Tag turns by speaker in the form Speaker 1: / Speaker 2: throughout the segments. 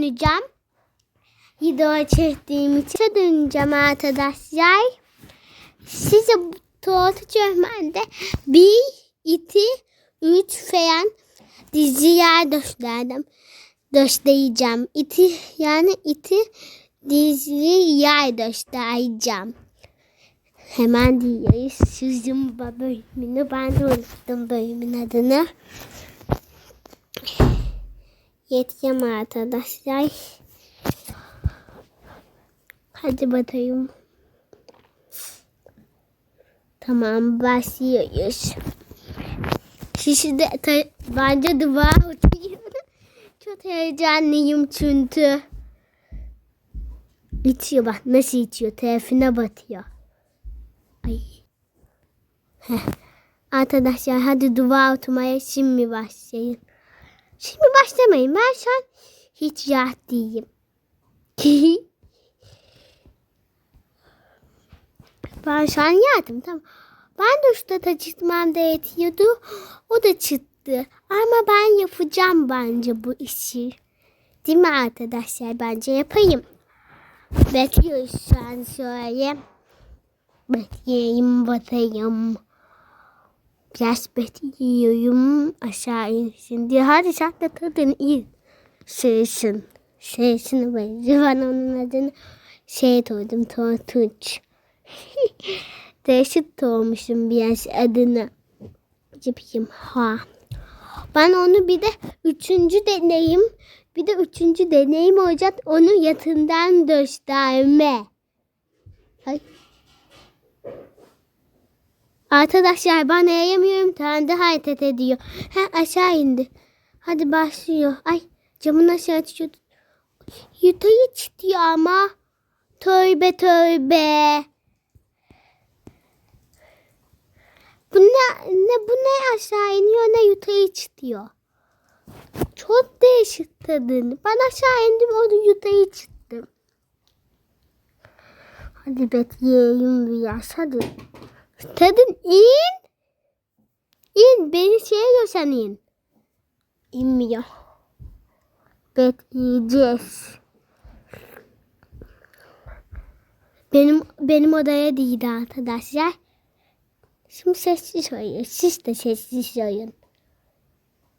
Speaker 1: döneceğim. Video çektiğim için döneceğim arkadaşlar. Size tuvalete çözmende bir, iki, üç falan diziler gösterdim. Göstereceğim. İti, yani iti dizi yer göstereceğim. Hemen diyoruz. Sizin bölümünü ben de unuttum bölümün adını. Yeteceğim arkadaşlar. Hadi bakayım. Tamam başlıyoruz. Şişi de ta- bence dua oturuyor. Çok heyecanlıyım çünkü. İçiyor bak nasıl içiyor. Telefona batıyor. Ay. Heh. Arkadaşlar hadi dua oturmaya şimdi başlayın. Şimdi başlamayın. Ben şu an hiç rahat değilim. ben şu an yattım tamam. Ben de usta çıkmam da yetiyordu. O da çıktı. Ama ben yapacağım bence bu işi. Değil mi arkadaşlar? Bence yapayım. Bekliyoruz şu an şöyle. Bekleyeyim batayım. Biraz bekliyorum aşağı insin diye. Hadi sen de tadını iyi. Şeysin. Şeysini benziyor. Ben onun adını şey koydum. Tortuç. Değişik koymuşum biraz adını. Yapayım. Ha. Ben onu bir de üçüncü deneyim. Bir de üçüncü deneyim olacak. Onu yatından gösterme. Ay. Arkadaşlar ben eğemiyorum. Kendi hareket ediyor. Ha aşağı indi. Hadi başlıyor. Ay camın aşağı açıyor. Yutayı çıkıyor ama. Tövbe tövbe. Bu ne, ne bu ne aşağı iniyor ne yutayı çıkıyor. Çok değişik tadını. Ben aşağı indim onu yutayı çıktım. Hadi bekleyeyim biraz hadi. Tadın in. İn beni şeye gösen in. İnmiyor. Bekleyeceğiz. Benim benim odaya değil arkadaşlar. Şimdi sessiz oyun. Siz de sessiz oyun.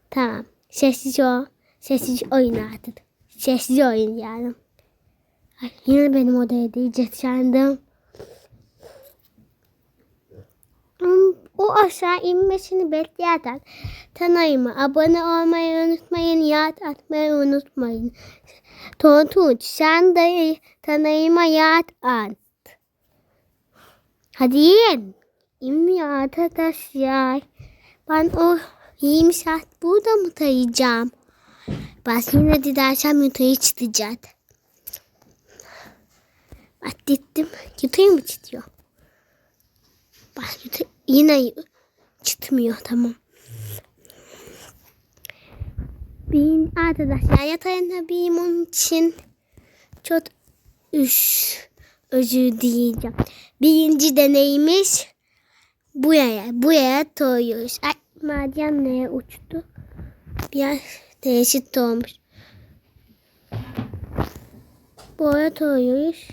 Speaker 1: Tamam. Sessiz o. Sessiz oyun artık. Sessiz oyun yani. Ay, yine benim odaya diyecek sandım. O aşağı inmesini beklerken kanalıma abone olmayı unutmayın. Yat atmayı unutmayın. Tontuç sen de kanalıma yat at. Hadi yiyin. İnmiyor arkadaşlar. Ben o 20 saat burada mı tayacağım? Ben yine dilersem yutayı çıtacak. Bak gittim. Yutayı mı çıtıyor? Bak yine çıtmıyor tamam. Bin arkadaşlar yatağında bir onun için çok üş özür dileyeceğim. Birinci deneyimiz buraya, buraya koyuyoruz. Ay madem neye uçtu? Biraz değişik olmuş. Buraya koyuyoruz.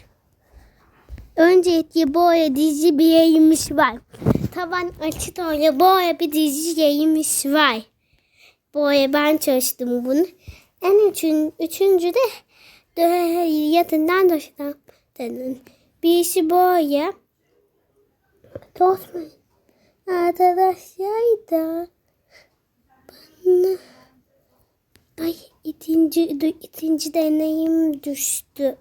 Speaker 1: Öncelikle böyle dizi bir yayınmış var. Tavan açık öyle böyle bir dizi yayınmış var. Böyle ben çalıştım bunu. En üçün, üçüncü de, yatından dışından denen. Birisi böyle. Tosmayın. Arkadaşlar da bana ay ikinci, ikinci deneyim düştü.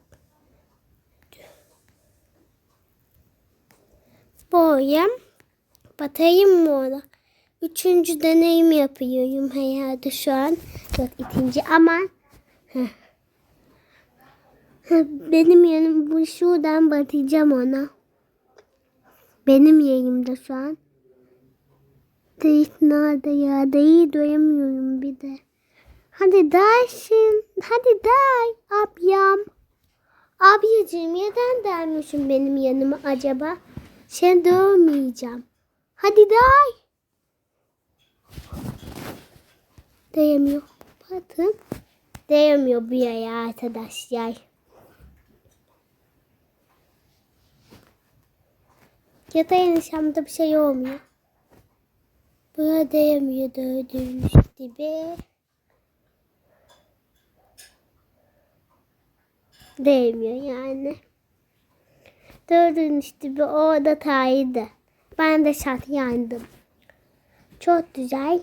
Speaker 1: Böyle batayım mı ona? Üçüncü deneyim yapıyorum herhalde şu an. Yok ikinci ama benim yanım bu şuradan batacağım ona. Benim yerimde şu an. Değil nerede ya? Değil doyamıyorum bir de. Hadi dersin. Hadi day ablam. Ablacığım neden dermişsin benim yanıma acaba? Sen dövmeyeceğim. Hadi day. Dayamıyor. Bakın. Değmiyor bu yaya arkadaşlar. Yatağın yaşamda bir şey olmuyor. Buraya değmiyor gördüğünüz gibi. Değmiyor yani. Gördüğünüz gibi orada taydı. Ben de şart yandım. Çok güzel.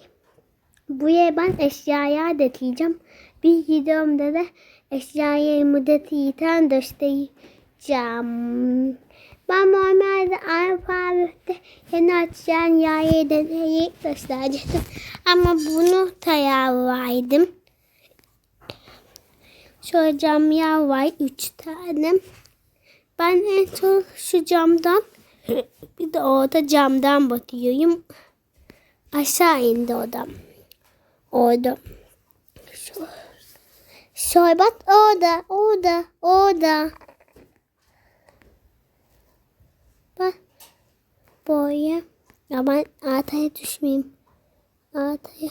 Speaker 1: Buraya ben eşyaya deteceğim. Bir videomda da eşyaya müddet yiten göstereceğim. Ben normalde alfabette yeni açacağım yayı deneyi gösterecektim. Ama bunu tayarlaydım. Şöyle cam yer var. Üç tane. Ben en son şu camdan bir de orada camdan bakıyorum. Aşağı indi odam. Orada. Şu, bak orada, orada, orada. Bak. Böyle. Ya ben altaya düşmeyeyim. Altaya.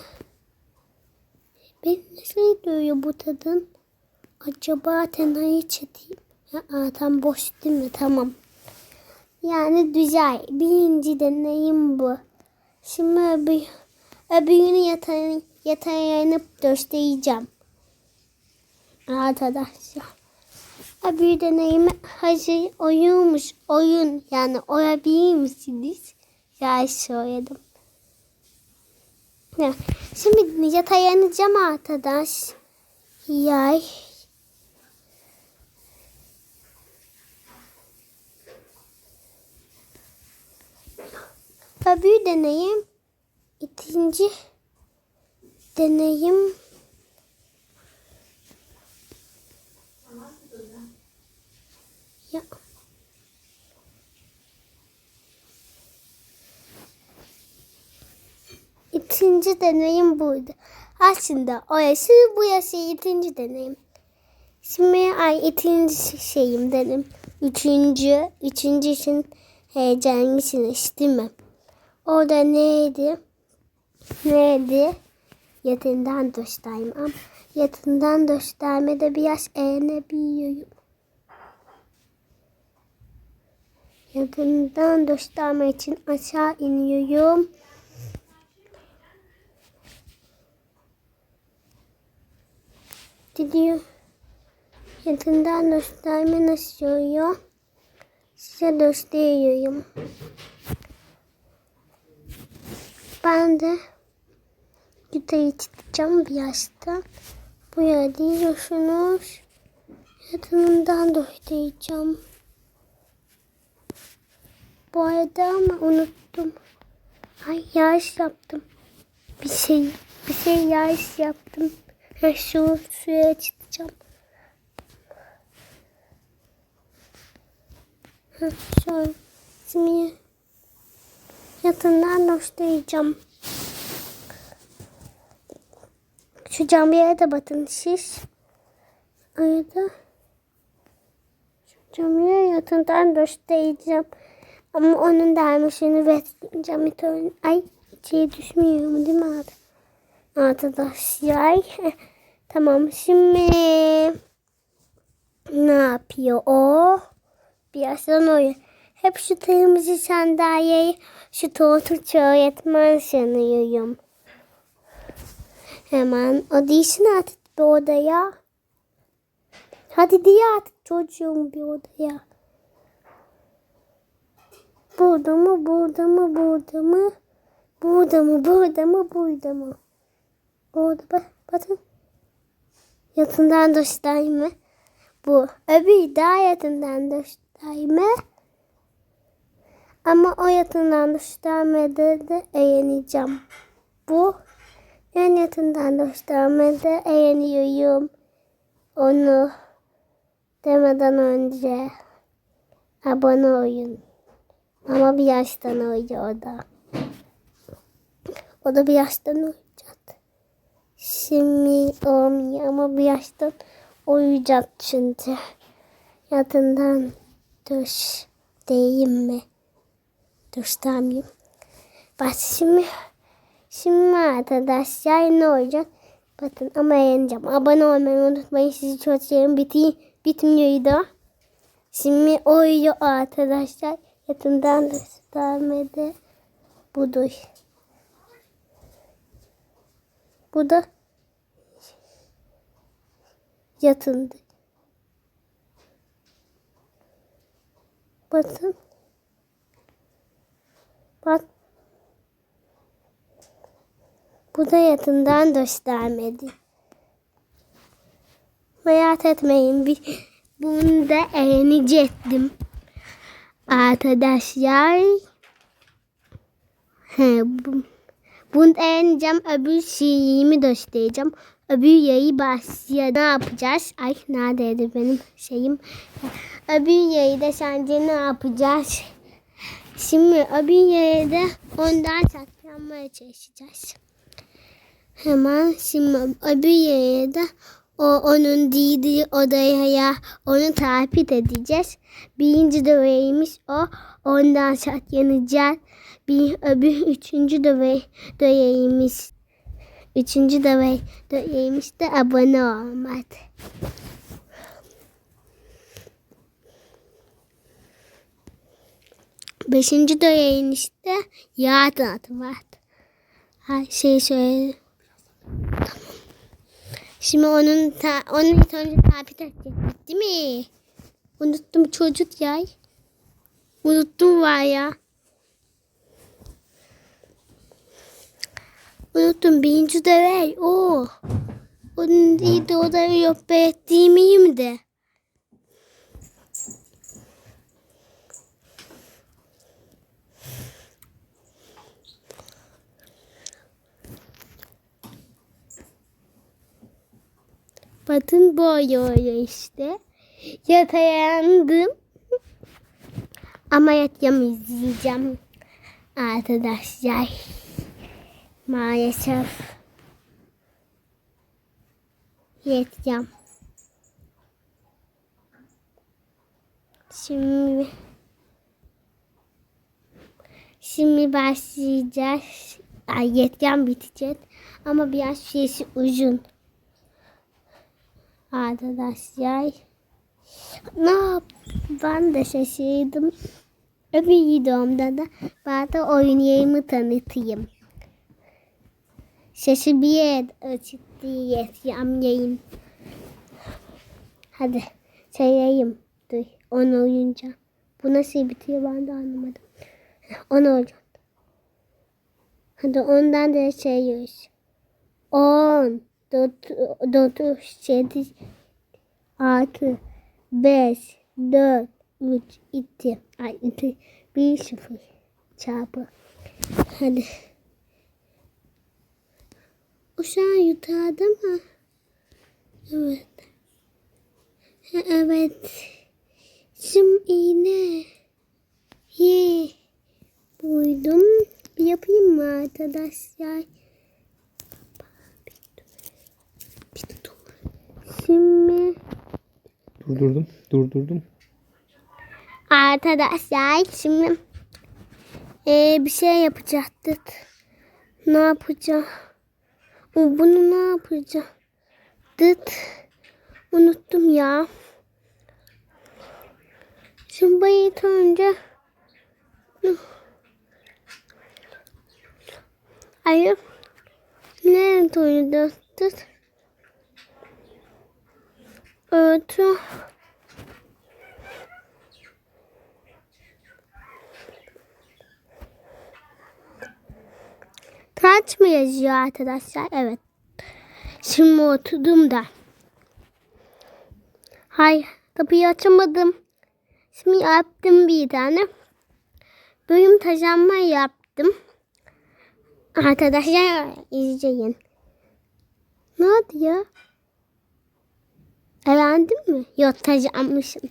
Speaker 1: Ben nasıl duyuyor bu tadın? Acaba tenayı çekeyim. Ya tam boş değil mi? Tamam. Yani güzel. Birinci deneyim bu. Şimdi öbür, öbürünü yatağı, yatağa yanıp göstereceğim. Arkadaşlar. Öbür deneyimi hazır oyunmuş. Oyun yani oyabilir misiniz? Ya söyledim. Ya, şimdi yatağa yanacağım arkadaş. Yay. Öbür deneyim. ikinci deneyim. Ya. İkinci deneyim buydu. Aslında orası burası ikinci deneyim. Şimdi ay ikinci şeyim dedim. Üçüncü, üçüncü için heyecanlısınız değil mi? Orada neydi? Neydi? Yatından göstermem. Yatından göstermede biraz eğlenebiliyorum. Yakından gösterme için aşağı iniyorum. Gidiyor. Yakından gösterme nasıl oluyor? Size gösteriyorum. Ben de gitarı çıkacağım birazdan. Bu yerde diyorsunuz. Yatımından göstereceğim. Bu arada ama unuttum. Ay yağış yaptım. Bir şey, bir şey yağış yaptım. Ha, şu suya çıkacağım. Ha, şöyle. Şimdi yatından göstereceğim. Şu camiye de batın siz. Arada şu camiye yatından göstereceğim. Ama onun dermişini bekleyeceğim. Ay içeri düşmüyor değil mi? Arkadaşlar. tamam şimdi ne yapıyor o? Birazdan oyun. Hep şu kırmızı sandalyeyi şu tortuç öğretmen sanıyorum. Hemen o değilsin artık bir odaya. Hadi diye artık çocuğum bir odaya. Burada mı, burada mı, burada mı? Burada mı, burada mı, burada mı? Orada bak, bakın. Yatından dostayım Bu. Öbür daha yatından dostayım Ama o yatından dostamede de eğleneceğim. Bu. Yan yatından dostamede eğleniyorum. Onu demeden önce abone olun. Ama bir yaştan uyuyor o da. O da bir yaştan uyuyacak. Şimdi olmuyor ama bir yaştan uyuyacak şimdi. Yatından düş değil mi? Düş Bak şimdi, şimdi arkadaşlar ne olacak? Bakın ama yeneceğim. Abone olmayı unutmayın. Sizi çok seviyorum. Biti, bitmiyordu. Şimdi uyuyor arkadaşlar. Yakından göstermedi. Budur. Bu da yatındı. Bakın. Bak. Bu da yatından göstermedi. Merak etmeyin. Bir, bunu da eğlenecektim. Arkadaşlar. He, bu, bunu da eğleneceğim. Öbür şeyimi göstereceğim. Öbür yayı başlıyor. Ne yapacağız? Ay neredeydi benim şeyim? Öbür yayı da sence ne yapacağız? Şimdi yayı da ondan saklanmaya çalışacağız. Hemen şimdi yere de o onun dediği odaya onu takip edeceğiz. Birinci döveyimiz o. Ondan saklanacağız. Bir öbür üçüncü döve, döveyimiz. Üçüncü döve, döveyimiz de abone olmak. Beşinci döveyimiz de yardım adı var. Her şeyi söyle. Şimdi onun ta, onun ilk önce takip edecektik değil mi? Unuttum çocuk ya. Unuttum var ya. Unuttum birinci de ver. O. Onun iyi de o da yok be ettiğimiyim de. Batın boyuyor işte. Yatayandım. Ama yatacağım izleyeceğim. Arkadaşlar. Maalesef. Yatacağım. Şimdi Şimdi başlayacağız. Ay yetken bitecek. Ama biraz süresi uzun. Arkadaşlar. Ne yap? Ben de şaşırdım. Öbür videomda da bana oyun yerimi tanıtayım. Sesi bir yer yayın. Hadi sayayım. Dur onu oyunca. Bu nasıl bitiyor ben de anlamadım. Onu olacak. Hadi ondan da sayıyoruz. 10 4 4 7 6 5 4 3 2 ay 2 1 0 çarpı. Hadi. Uşağı yutardı mı? Evet. Evet. Şimdi iğne. Ye. Buydum. Bir yapayım mı arkadaşlar? Şimdi
Speaker 2: Durdurdum, durdurdum.
Speaker 1: arkadaşlar şimdi eee, bir şey yapacaktık. Ne yapacağım? O, Bunu ne yapacağım? Dıt. Unuttum ya. Şimdi bayit önce Hayır. Nerede oynadı? Örtü. Kaç mı yazıyor arkadaşlar? Evet. Şimdi oturdum da. Hay kapıyı açamadım. Şimdi yaptım bir tane. Bölüm taşanma yaptım. Arkadaşlar izleyin. Ne oldu ya? Eğlendin mi? Yok taşanmışım.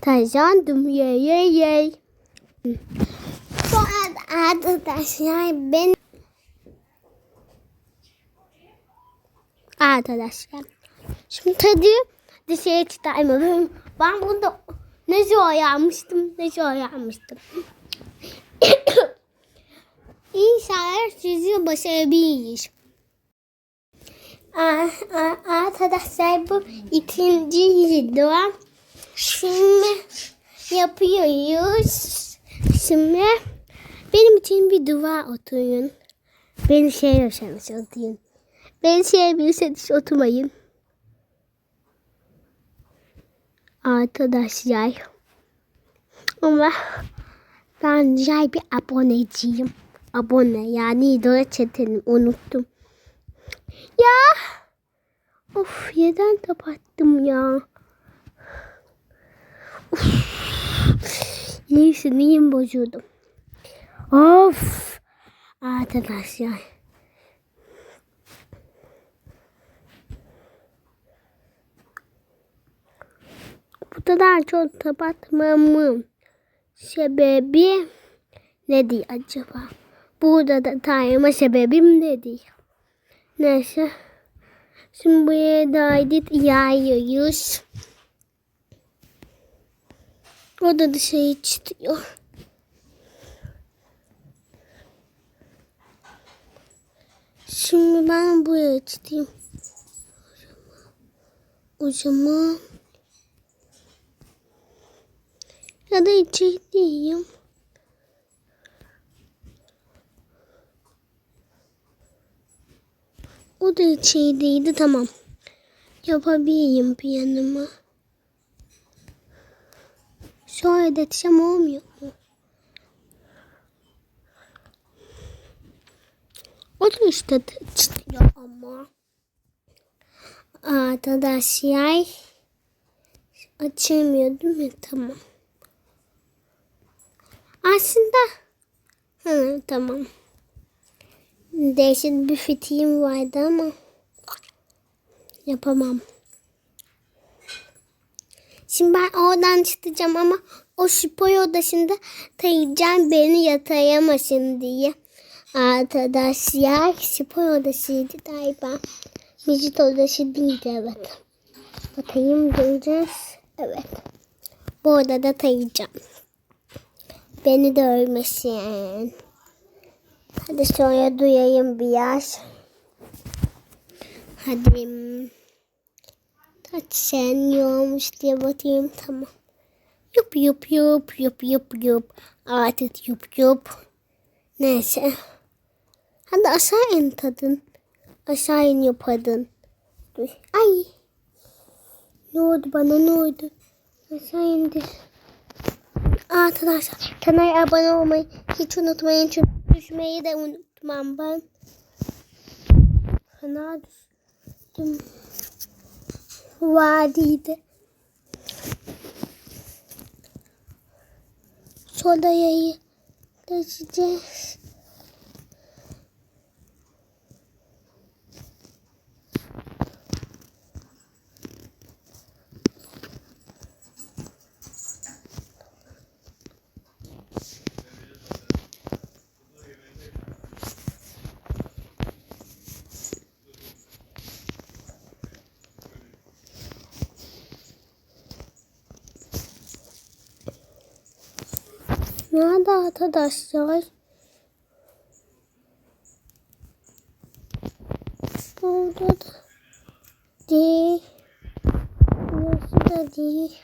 Speaker 1: Taşandım ye ye ye. Sonra arkadaşlar ben Arkadaşlar. Şimdi tadı dışarı çıkarmıyorum. Ben burada ne zor yapmıştım, ne zor yapmıştım. İnşallah sizi başarabiliriz. Arkadaşlar bu ikinci video. Şimdi yapıyoruz. Şimdi benim için bir dua oturun. Beni sevmiyorsanız oturun. Beni sevmiyorsanız oturmayın. Arkadaşlar. Ama ben güzel bir aboneciyim. Abone yani idol çetenim unuttum. Ya. Of yerden kapattım ya. Of. Neyse neyim bozuyordum. Of. Arkadaşlar. Bu kadar çok kapatmamın sebebi nedir acaba? Burada da tayma sebebim nedir? Neyse. Şimdi buraya da edit yayıyoruz. O da dışarı çıkıyor. Şimdi ben buraya çıkayım. O zaman ya da içeri diyeyim. O da içerideydi tamam. Yapabileyim piyanımı. Şöyle de etsem olmuyor mu? O da işte çıkıyor ama. Arkadaşlar açılmıyor değil mi? Tamam. Aslında Hı, tamam. Değişik bir fikrim vardı ama yapamam. Şimdi ben oradan çıkacağım ama o spor odasında Taycan beni yatayamasın diye. Arkadaşlar spor odasıydı galiba. Müzik odası değildi evet. Bakayım göreceğiz. Evet. Bu odada Taycan. Beni de. Hadi sonra duyayım biraz. Hadi. Kaç sen yormuş diye bakayım tamam. Yup yup yup yup yup yup. Artık yup yup. Neyse. Hadi aşağı in tadın. Aşağı in yapadın. Dur. Ay. Ne oldu bana ne oldu? Aşağı indir. Arkadaşlar kanala abone olmayı hiç unutmayın. Çünkü düşmeyi de unutmam ben. Fena düştüm. Vadiydi. Sodayayı geçeceğiz. Nerede arkadaşlar? Burada da değil. Burası da değil.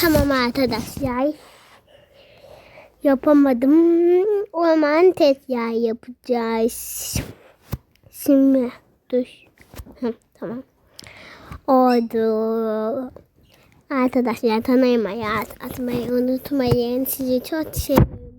Speaker 1: Tamam arkadaşlar. Yapamadım. O zaman tekrar yapacağız. Şimdi dur. Tamam. Oldu. Arkadaşlar tanımaya atmayı unutmayın. Sizi çok seviyorum.